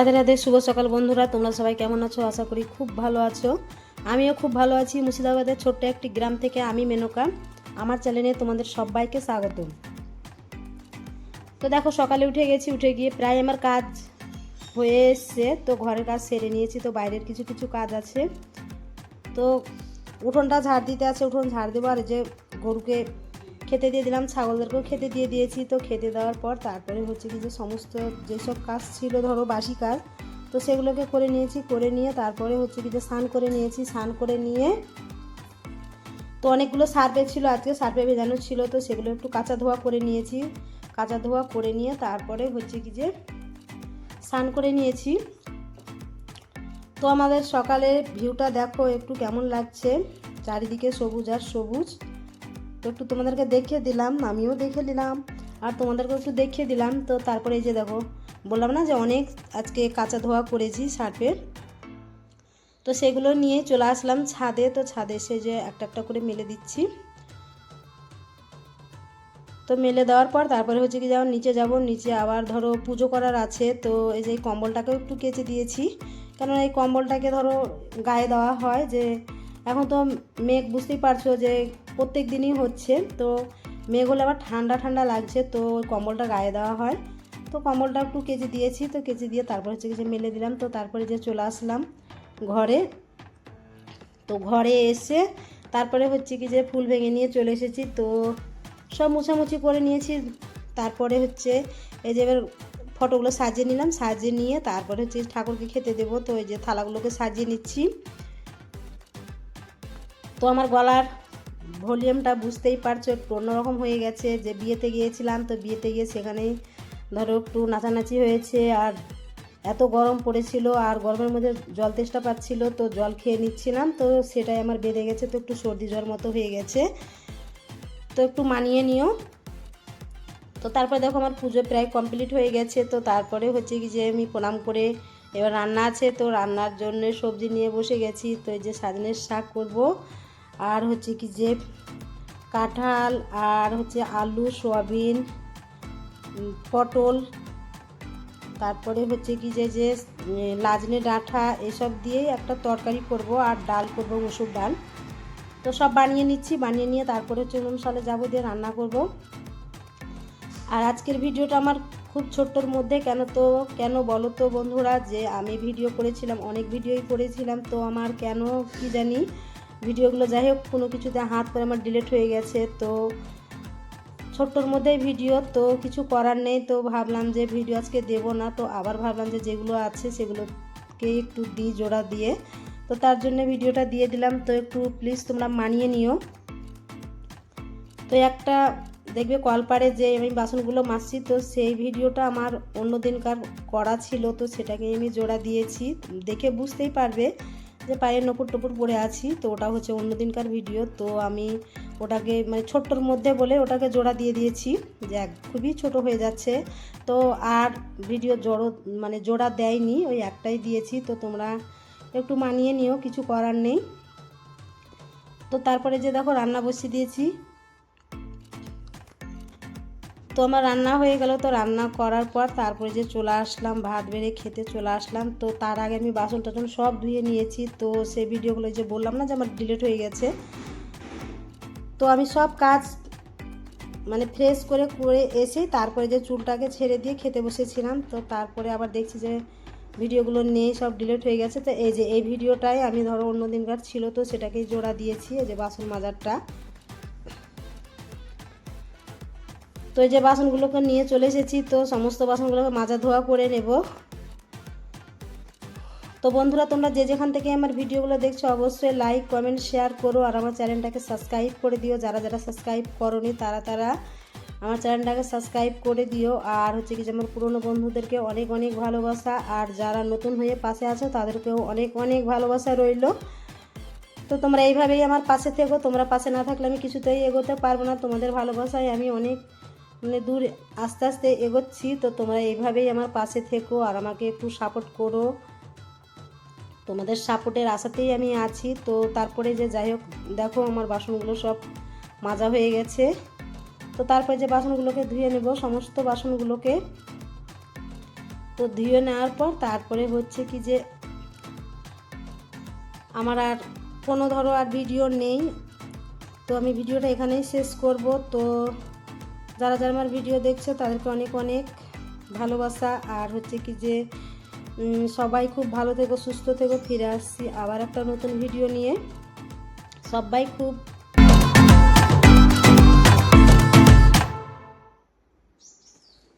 রাধে রাধে, শুভ সকাল বন্ধুরা, তোমরা সবাই কেমন আছো? আশা করি খুব ভালো আছো। আমিও খুব ভালো আছি। মুর্শিদাবাদের ছোট্ট একটি গ্রাম থেকে আমি মেনকা। আমার চ্যানেলে তোমাদের সবাইকে স্বাগত। তো দেখো, সকালে উঠে গেছি। উঠে গিয়ে প্রায় আমার কাজ হয়ে এসছে। তো ঘরের কাজ সেরে নিয়েছি। তো বাইরের কিছু কিছু কাজ আছে। তো উঠোনটা ঝাড় দিতে আছে। উঠোন ঝাড় দেবো। আর যে গরুকে খেতে দিয়ে দিলাম, ছাগলদেরকেও খেতে দিয়ে দিয়েছি। তো খেতে দেওয়ার পর তারপরে হচ্ছে কি যে সমস্ত যেসব কাজ ছিল, ধরো বাসি কাজ, তো সেগুলোকে করে নিয়েছি, করে নিয়ে তারপরে হচ্ছে কি যে স্নান করে নিয়েছি। স্নান করে নিয়ে তো অনেকগুলো সার্পে ছিল, আজকে সার্পে ভেজানো ছিল, তো সেগুলো একটু কাঁচা ধোয়া করে নিয়েছি। কাঁচা ধোয়া করে নিয়ে তারপরে হচ্ছে কি যে স্নান করে নিয়েছি। তো আমাদের সকালের ভিউটা দেখো, একটু কেমন লাগছে? চারিদিকে সবুজ আর সবুজ। তো একটু তোমাদেরকে দেখিয়ে দিলাম, আমিও দেখে নিলাম, আর তোমাদেরকেও একটু দেখিয়ে দিলাম। তো তারপরে এই যে দেখো, বললাম না যে অনেক আজকে কাঁচা ধোয়া করেছি সার্ফের। তো সেগুলো নিয়ে চলে আসলাম ছাদে, তো ছাদে এসে যে একটা একটা করে মেলে দিচ্ছি। তো মেলে দেওয়ার পর তারপরে হচ্ছে কি যেমন নিচে যাব, নিচে আবার ধরো পুজো করার আছে, তো এই যে কম্বলটাকেও একটু কেচে দিয়েছি। কারণ এই কম্বলটাকে ধরো গায়ে দেওয়া হয় যে, এখন তো মেঘ বুঝতেই পারছ যে প্রত্যেক দিনই হচ্ছে। তো মেঘ হলে আবার ঠান্ডা ঠান্ডা লাগছে, তো কম্বলটা গায়ে দেওয়া হয়। তো কম্বলটা একটু কেজি দিয়েছি, তো কেজি দিয়ে তারপরে হচ্ছে কি যে মেলে দিলাম। তো তারপরে যে চলে আসলাম ঘরে, তো ঘরে এসে তারপরে হচ্ছে কি যে ফুল ভেঙে নিয়ে চলে এসেছি। তো সব মোছামুছি করে নিয়েছি। তারপরে হচ্ছে এই যে এবার ফটোগুলো সাজিয়ে নিলাম, সাজিয়ে নিয়ে তারপরে হচ্ছে ঠাকুরকে খেতে দেবো। তো এই যে থালাগুলোকে সাজিয়ে নিচ্ছি। তো আমার গলার ভলিউমটা বুঝতেই পারছ, একটু অন্যরকম হয়ে গেছে যে বিয়েতে গিয়েছিলাম, তো বিয়েতে গিয়ে সেখানেই ধরো একটু নাচানাচি হয়েছে আর এত গরম পড়েছিল আর গরমের মধ্যে জল তেষ্টা পাচ্ছিল, তো জল খেয়ে নিচ্ছিলাম, তো সেটাই আমার বেড়ে গেছে, তো একটু সর্দি জ্বর মতো হয়ে গেছে। তো একটু মানিয়ে নিও। তো তারপরে দেখো আমার পুজো প্রায় কমপ্লিট হয়ে গেছে, তো তারপরে হচ্ছে কি যে আমি প্রণাম করে এবার রান্না আছে, তো রান্নার জন্য সবজি নিয়ে বসে গেছি, তো এই যে সাজনের শাক করব। আর হচ্ছে কি যে কাঁঠাল আর হচ্ছে আলু, সয়াবিন পটল, তারপরে হচ্ছে কি যে যে লাজনে ডাঁটা এসব দিয়েই একটা তরকারি করব আর ডাল করব মুসুর ডাল। তো সব বানিয়ে নিচ্ছি, বানিয়ে নিয়ে তারপরে হচ্ছে সালে যাব দিয়ে রান্না করব। আর আজকের ভিডিওটা আমার খুব ছোট্টর মধ্যে, কেন তো, কেন বলো তো বন্ধুরা, যে আমি ভিডিও করেছিলাম, অনেক ভিডিওই করেছিলাম, তো আমার কেন কি জানি ভিডিওগুলো যাই হোক, কোনো কিছুতে হাত করে আমার ডিলিট হয়ে গেছে, তো ছোট্টর মধ্যেই ভিডিও, তো কিছু করার নেই, তো ভাবলাম যে ভিডিও আজকে দেব না, তো আবার ভাবলাম যে যেগুলো আছে সেগুলোকে একটু দিই জোড়া দিয়ে, তো তার জন্য ভিডিওটা দিয়ে দিলাম, তো একটু প্লিজ তোমরা মানিয়ে নিও। তো একটা দেখবে কলপারে যে আমি বাসনগুলো মাজছি, তো সেই ভিডিওটা আমার অন্য দিনকার করা ছিল, তো সেটাকে আমি জোড়া দিয়েছি, দেখে বুঝতেই পারবে। যে পায়ের নপুর টপুর পরে আছি, তো ওটা হচ্ছে অন্য দিনকার ভিডিও তো আমি ওটাকে মানে ছোট্টর মধ্যে বলে ওটাকে জোড়া দিয়ে দিয়েছি। যে খুবই ছোট হয়ে যাচ্ছে। তো আর ভিডিও জড়ো মানে জোড়া দেয়নি, ওই একটাই দিয়েছি। তো তোমরা একটু মানিয়ে নিও, কিছু করার নেই। তো তারপরে যে দেখো রান্না বসিয়ে দিয়েছি। তো আমার রান্না হয়ে গেল, তো রান্না করার পর তারপরে যে চলে আসলাম, ভাত বেড়ে খেতে চলে আসলাম, তো তার আগে আমি বাসন টাসন সব ধুয়ে নিয়েছি, তো সেই ভিডিওগুলো যে বললাম না যে আমার ডিলিট হয়ে গেছে, তো আমি সব কাজ মানে ফ্রেশ করে করে এসে তারপরে যে চুলটাকে ছেড়ে দিয়ে খেতে বসেছিলাম, তো তারপরে আবার দেখছি যে ভিডিওগুলো নেই, সব ডিলিট হয়ে গেছে, তো এই যে এই ভিডিওটাই আমি ধরো অন্য দিনকার ছিল, তো সেটাকেই জোড়া দিয়েছি, এই যে বাসন মাজারটা তো এই যে বাসনগুলোকে নিয়ে চলে এসেছি, তো সমস্ত বাসনগুলোকে মাজা ধোয়া করে নেব। তো বন্ধুরা, তোমরা যে যেখান থেকে আমার ভিডিওগুলো দেখছ, অবশ্যই লাইক কমেন্ট শেয়ার করো আর আমার চ্যানেলটাকে সাবস্ক্রাইব করে দিও। যারা যারা সাবস্ক্রাইব করনি, তারা তারা আমার চ্যানেলটাকে সাবস্ক্রাইব করে দিও। আর হচ্ছে কি আমার পুরনো বন্ধুদেরকে অনেক অনেক ভালোবাসা। আর যারা নতুন হয়ে পাশে আছো, তাদেরকেও অনেক অনেক ভালোবাসা রইল। তো তোমরা এইভাবেই আমার পাশে থেকো। তোমরা পাশে না থাকলে আমি কিছুতেই এগোতে পারব না। তোমাদের ভালোবাসায় আমি অনেক মানে দূর, আস্তে আস্তে এগোচ্ছি, তো তোমরা এইভাবেই আমার পাশে থেকো আর আমাকে একটু সাপোর্ট করো। তোমাদের সাপোর্টের আশাতেই আমি আছি। তো তারপরে যে যাই হোক, দেখো আমার বাসনগুলো সব মাজা হয়ে গেছে। তো তারপরে যে বাসনগুলোকে ধুয়ে নেব, সমস্ত বাসনগুলোকে। তো ধুয়ে নেওয়ার পর তারপরে হচ্ছে কি যে, আমার আর কোনো ধরো আর ভিডিও নেই। তো আমি ভিডিওটা এখানেই শেষ করব। তো যারা যারা আমার ভিডিও দেখছে, তাদেরকে অনেক অনেক ভালোবাসা। আর হচ্ছে কি যে সবাই খুব ভালো থেকো, সুস্থ থেকো, ফিরে আসছি আবার একটা নতুন ভিডিও নিয়ে। সবাই খুব